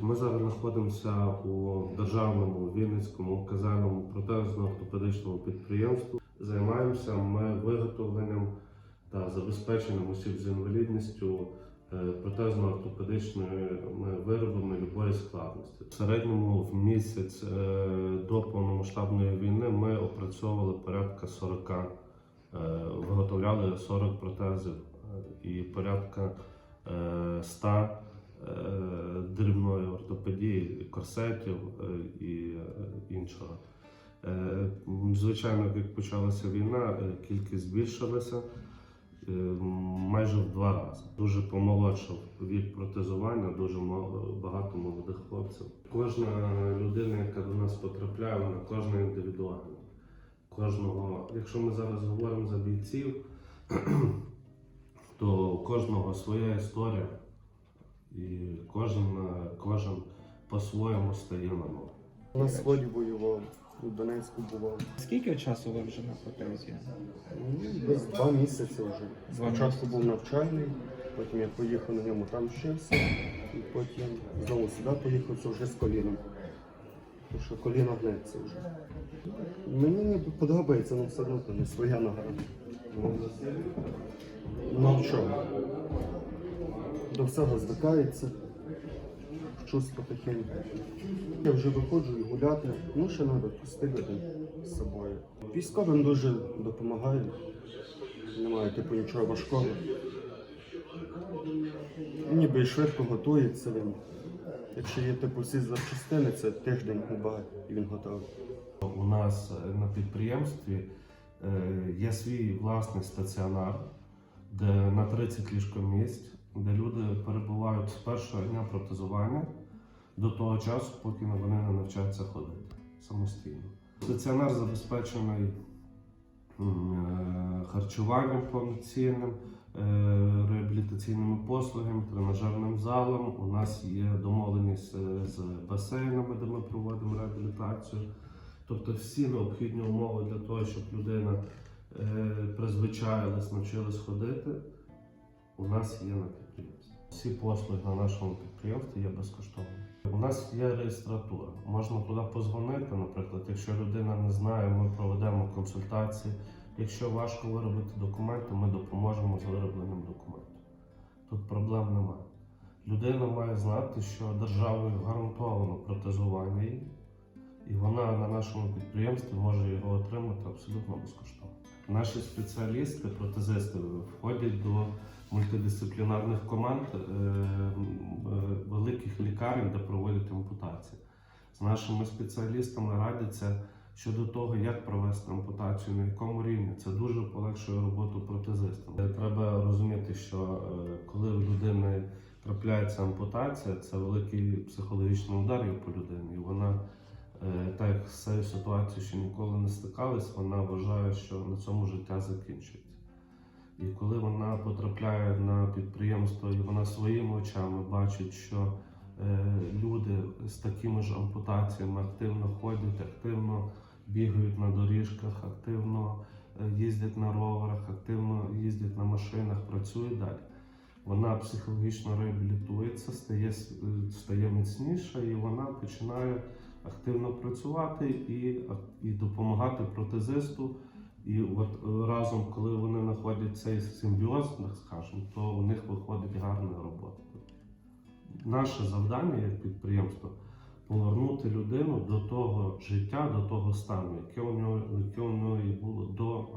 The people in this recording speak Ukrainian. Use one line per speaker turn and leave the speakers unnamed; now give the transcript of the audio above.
Ми зараз знаходимося у державному Вінницькому казальному протезно-ортопедичному підприємстві. Займаємося ми виготовленням та забезпеченням осіб з інвалідністю е, протезно-ортопедичними виробами любої складності. В середньому в місяць е, до повномасштабної війни ми опрацьовували порядка 40, е, виготовляли 40 протезів і порядка е, 100 е, дрібної ортопедії, корсетів е, і е, іншого. Е, Звичайно, як почалася війна, е, кількість збільшилася е, майже в два рази. Дуже помолодшав вік протезування, дуже багато молодих хлопців. Кожна людина, яка до нас потрапляє, вона кожна індивідуальна. Кожного, якщо ми зараз говоримо за бійців, то у кожного своя історія, і кожен, е, кожен по-своєму стає на ноги.
На сході воював, у Донецьку бував.
Скільки часу ви вже на протезі?
Ну, Десь два місяці вже. Спочатку був навчальний, потім я поїхав на ньому там вчився, і потім знову сюди поїхав, це вже з коліном. Тому що коліно гнеться вже. Мені не подобається, але все одно не своя нога. Ну що? До всього звикається. Вчусь потихеньку. Я вже виходжу і гуляти, ну ще треба постигати з собою. Військовим дуже допомагаю. Немає типу нічого важкого. Ніби і швидко готується він. Якщо є типу всі запчастини, це тиждень губа і він готовий.
У нас е, на підприємстві е, є свій власний стаціонар, де на 30 ліжкомісць, де люди перебувають з першого дня протезування до того часу, поки вони не навчаться ходити самостійно. Стаціонар забезпечений е, харчуванням повноцінним, е, реабілітаційними послугами, тренажерним залом. У нас є домовленість е, з басейнами, де ми проводимо реабілітацію. Тобто всі необхідні умови для того, щоб людина призвичаїлась, навчилась ходити, у нас є на підприємстві. Всі послуги на нашому підприємстві є безкоштовними. У нас є реєстратура. Можна туди позвонити, наприклад, якщо людина не знає, ми проведемо консультації. Якщо важко виробити документи, ми допоможемо з виробленням документів. Тут проблем немає. Людина має знати, що державою гарантовано протезування їй, і вона на нашому підприємстві може його отримати абсолютно безкоштовно. Наші спеціалісти, протезисти, входять до мультидисциплінарних команд е, е, великих лікарень, де проводять ампутації. З нашими спеціалістами радяться щодо того, як провести ампутацію, на якому рівні. Це дуже полегшує роботу протезистам. Е, Треба розуміти, що коли у людини трапляється ампутація, це великий психологічний удар по людині. Вона так як з цією ситуацією ще ніколи не стикалась, вона вважає, що на цьому життя закінчується. І коли вона потрапляє на підприємство і вона своїми очами бачить, що е, люди з такими ж ампутаціями активно ходять, активно бігають на доріжках, активно е, їздять на роверах, активно їздять на машинах, працюють далі. Вона психологічно реабілітується, стає, е, стає міцніша і вона починає активно працювати і, і допомагати протезисту. І от е, разом, коли вони знаходять цей симбіоз, так скажемо, то у них виходить гарна робота. Наше завдання як підприємство повернути людину до того життя, до того стану, яке у нього, яке у нього було до